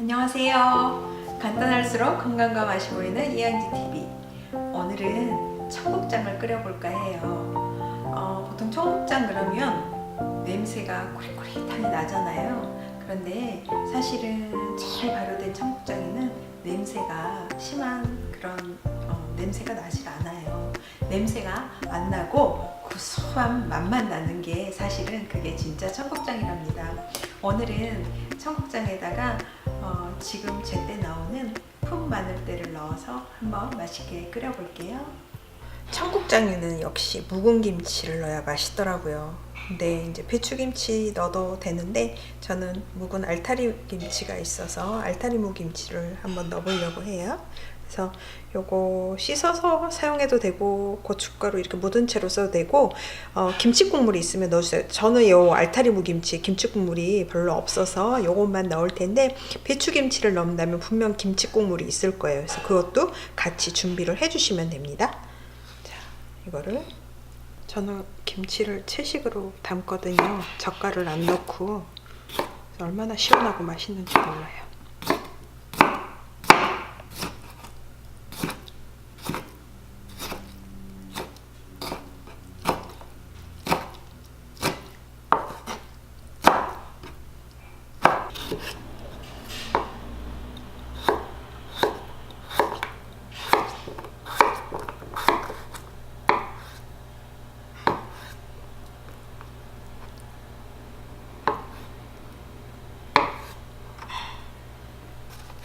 안녕하세요. 간단할수록 건강과 맛이 보이는 이한지 TV. 오늘은 청국장을 끓여볼까 해요. 어, 보통 청국장 그러면 냄새가 꾸릿꾸릿하게 나잖아요. 그런데 사실은 잘 발효된 청국장에는 냄새가 심한 그런 어, 냄새가 나질 않아요. 냄새가 안 나고 구수한 맛만 나는 게 사실은 그게 진짜 청국장이랍니다. 오늘은 청국장에다가 어, 지금 제때 나오는 푼 마늘대를 넣어서 한번 맛있게 끓여볼게요. 청국장에는 역시 묵은 김치를 넣어야 맛있더라고요. 근데 이제 배추김치 넣어도 되는데 저는 묵은 알타리 김치가 있어서 알타리 묵김치를 한번 넣어보려고 해요. 그래서 요거 씻어서 사용해도 되고 고춧가루 이렇게 묻은 채로 써도 되고 어, 김치 국물이 있으면 넣어주세요. 저는 요 알타리 무김치 김치 국물이 별로 없어서 요것만 넣을 텐데 배추 김치를 넣는다면 분명 김치 국물이 있을 거예요. 그래서 그것도 같이 준비를 해주시면 됩니다. 자, 이거를 저는 김치를 채식으로 담거든요. 젓갈을 안 넣고 얼마나 시원하고 맛있는지 몰라요.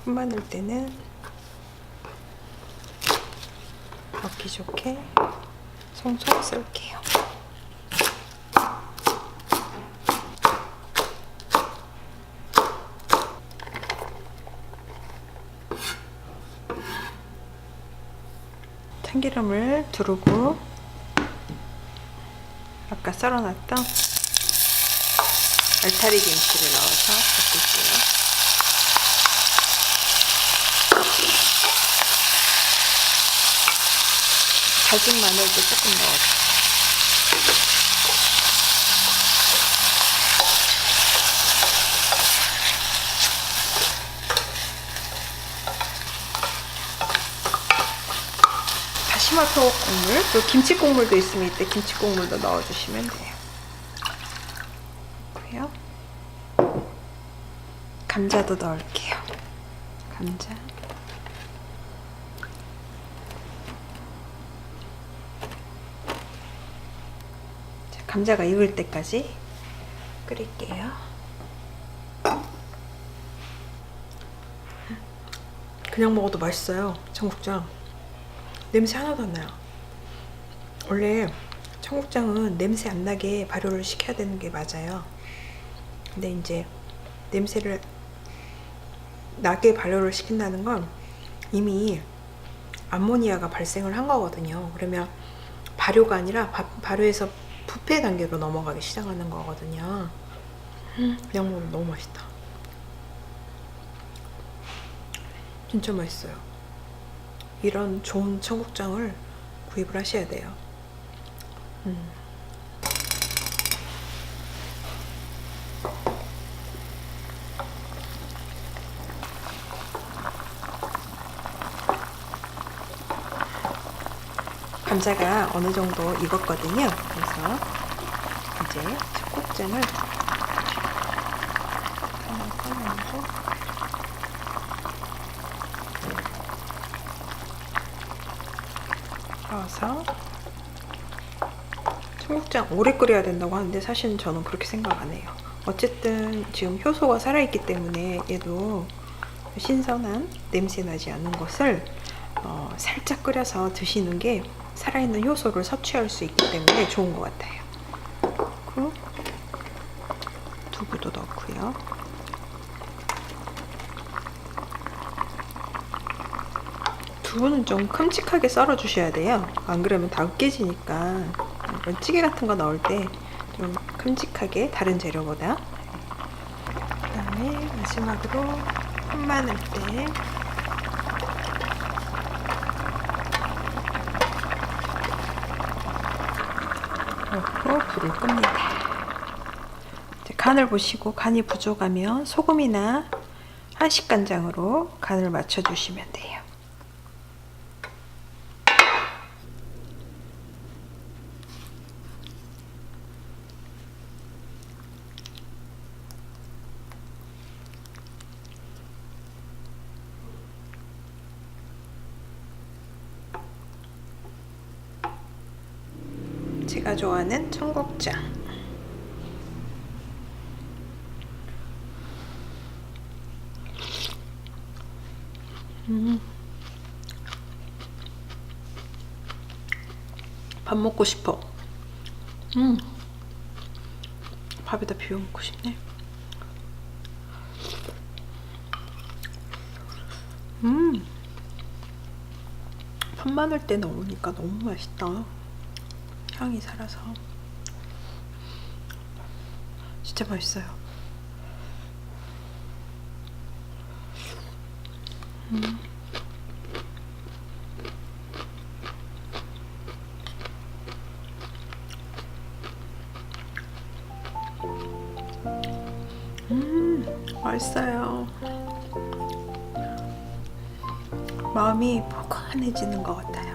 푼 만들 때는 먹기 좋게 송송 썰게요. 참기름을 두르고 아까 썰어놨던 알타리 김치를 넣어서 볶을게요. 다진 마늘도 조금 넣어줘. 다시마 속 국물, 또 김치 국물도 있으면 이때 김치 국물도 넣어주시면 돼요. 그고요. 감자도 넣을게요. 감자. 감자가 익을 때까지 끓일게요. 그냥 먹어도 맛있어요. 청국장. 냄새 하나도 안 나요. 원래 청국장은 냄새 안 나게 발효를 시켜야 되는 게 맞아요. 근데 이제 냄새를 나게 발효를 시킨다는 건 이미 암모니아가 발생을 한 거거든요. 그러면 발효가 아니라 바, 발효에서 부패 단계로 넘어가기 시작하는 거거든요. 먹으면 너무 맛있다. 진짜 맛있어요. 이런 좋은 청국장을 구입을 하셔야 돼요. 음. 감자가 어느 정도 익었거든요. 그래서 이제 청국장을 하나 꺼내고 넣어서 청국장 오래 끓여야 된다고 하는데 사실은 저는 그렇게 생각 안 해요. 어쨌든 지금 효소가 살아있기 때문에 얘도 신선한 냄새 나지 않는 것을 어, 살짝 끓여서 드시는 게 살아있는 효소를 섭취할 수 있기 때문에 좋은 것 같아요. 두부도 넣고요. 두부는 좀 큼직하게 썰어 주셔야 돼요. 안 그러면 다 으깨지니까 찌개 같은 거 넣을 때 좀 큼직하게 다른 재료보다. 그다음에 마지막으로 푼마늘때 넣고 불을 끕니다. 간을 보시고 간이 부족하면 소금이나 한식 간장으로 간을 맞춰 주시면 돼요. 제가 좋아하는 청국장. 음. 밥 먹고 싶어. 음. 밥에다 비벼 먹고 싶네. 음. 편마늘 때 넣으니까 너무 맛있다. 향이 살아서. 진짜 맛있어요. 음, 맛있어요. 마음이 포근해지는 것 같아요. 음.